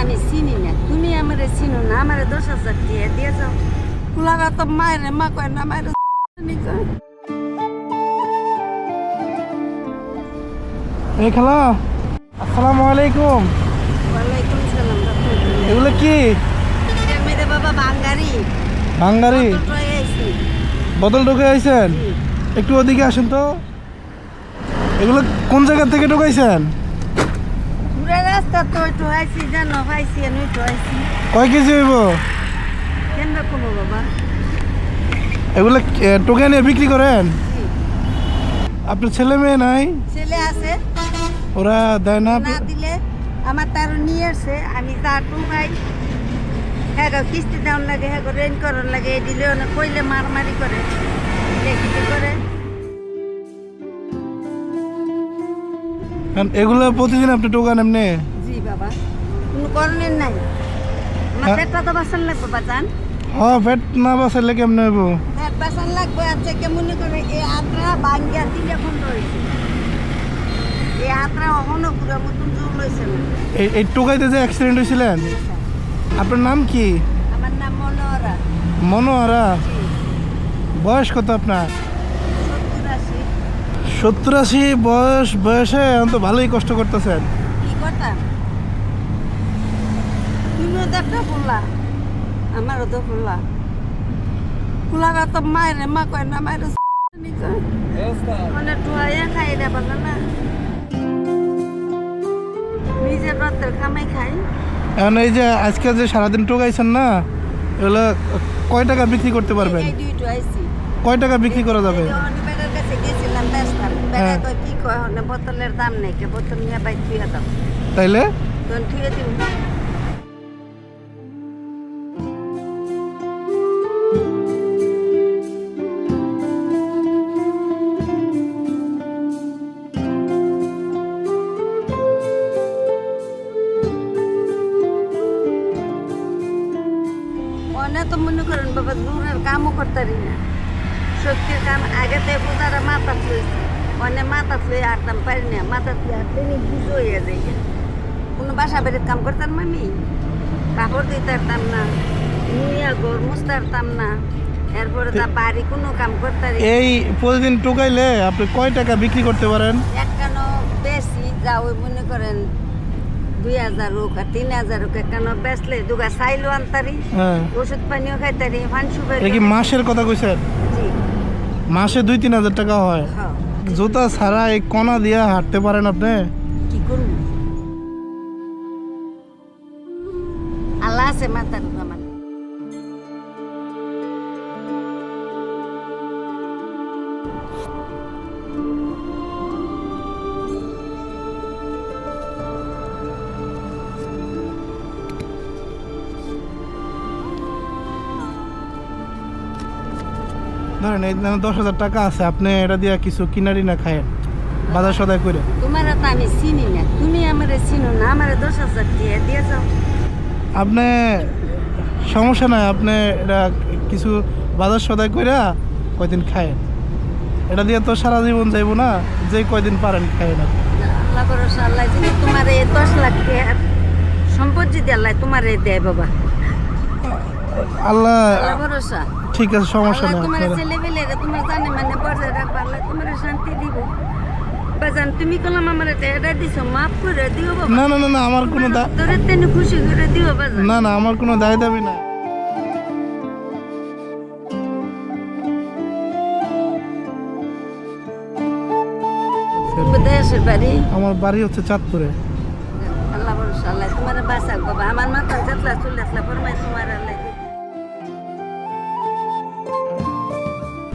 আমি চিনি না তুমি আমারে চিনো না আমারে দশ হাজার দিয়ে দিয়ে যাও কুলারা তো মায়ের মা কয় না মায়ের কয় এই খালা আসসালামু আলাইকুম ওয়ালাইকুম সালাম এগুলো কি এটা মেরে বাবা বাঙ্গারি বাঙ্গারি টয় ঢুকে আইছেন একটু ওদিকে আসেন তো এগুলো কোন জায়গা থেকে ঢুকাইছেন? পুরা রাস্তা তো একটু আইছি জানো পাইছি আমি একটু আইছি। কয় কেজি হইব? কেন কোনো বাবা? এগুলো এ, টোকে নিয়ে বিক্রি করেন? আপনার ছেলে মেয়ে নাই? ছেলে আছে। ওরা দেয় না? না দিলে আমার তার নিয়ে আসে আমি তার টু ভাই হ্যাঁ কিস্তি দেওয়ার লাগে হ্যাঁ রেন করার লাগে দিলে অনেক কইলে মারামারি করে কিছু করে। কারণ এগুলো প্রতিদিন আপনি টোকান এমনি? জি বাবা কোনো করণের নাই। আমার হ্যাঁ। পেটটা তো বাসান লাগবে বাজান হ পেট না বাঁচাইলে কেমনে হইব? পেট বাসান লাগবে আচ্ছা কেমন করে এই আত্রা বাঙ্গিয়া দিলে খন্ড হয়েছে এই আত্রা অহনো পুরো মতন জোর লইছে না। এই এই টোকাইতে যে অ্যাক্সিডেন্ট হয়েছিলেন আপনার নাম কি? আমার নাম মনোহরা মনোহরা বয়স কত আপনার? সত্তর আশি বয়স বয়সে এখন তো ভালোই কষ্ট করতেছেন। কি কথা তুমিও তো একটা আমারও তো ফুলা। ফুলারা তো মায়ের মা কয় না মায়ের মানে টুয়াইয়া খাই না। নিজের খাই এখন এই যে আজকে যে সারাদিন টোকাইছেন না এগুলো কয় টাকা বিক্রি করতে পারবেন? কয় টাকা বিক্রি করা যাবে? কাছে গেছিলাম বেটা হ্যাঁ। কয় কি কয় হনে বোতলের দাম নেই কে বোতল নিয়ে বাইক থুয়ে দাও তাইলে তখন থুয়ে দিব অনেক তো মনে করেন বাবা দূরের কামও করতে না সত্যির কাম আগে তো পূজারা মাথা লইছে অনেক মাথা লই আটতাম পারি না মাথা তুই আটলে নি বুঝো হয়ে যায় কোনো বাসা বাড়ির কাম করতাম আমি। কাপড় দিতে পারতাম না নিয়ে ঘর মুছতে পারতাম না। এরপরে তা বাড়ি কোনো কাম করতে। এই প্রতিদিন টোকাইলে আপনি কয় টাকা বিক্রি করতে পারেন? একখানো বেশি যা ওই মনে করেন দুই হাজার হোক আর তিন হাজার হোক একখানো বেচলে দুগা চাইলো আনতারি হ্যাঁ। ওষুধ পানিও খাইতারি ফানসু কি মাসের কথা কইছেন? জি। মাসে দুই তিন হাজার টাকা হয়। হ্যাঁ। জুতা ছাড়া এই কণা দিয়ে হাঁটতে পারেন আপনি। কি করব? আল্লাহ আছে মাতার ধরেন এই দশ হাজার টাকা আছে আপনি এটা দিয়ে কিছু কিনারি না খায়েন বাজার সদাই করে। তোমার তো আমি চিনি না তুমি আমারে চিনো না আমারে দশ হাজার দিয়ে দিয়ে যাও। আপনি সমস্যা নাই আপনি এটা কিছু বাজার সদাই করে কয়দিন খায়েন। এটা দিয়ে তো সারা জীবন যাইব না যে কয়দিন পারেন খায়েন আপনি আল্লাহ ভরসা আল্লাহ তোমার এই দশ লাখ সম্পদ যদি আল্লাহ তোমার দেয় বাবা। আল্লাহ ঠিক আছে সমস্যা নেই। তোমার ছেলে পেলে তোমার জানে মানে বজায় রাখবা আল্লাহ তোমার শান্তি দিব। বাজান তুমি কলাম আমার এটা দিছো মাফ করে দিও বাবা। না না না না আমার কোনো দা- তোরে তেনে খুশি করে দিও বাজান। না না আমার কোনো দায় দাবি বাড়ি? আমার বাড়ি হচ্ছে চাঁদপুরে। আল্লাহ আল্লাহ তোমার বাসা বাবা। আমার মাথা যাতলা চলে আসলা ফরমাই তোমার আল্লাহ।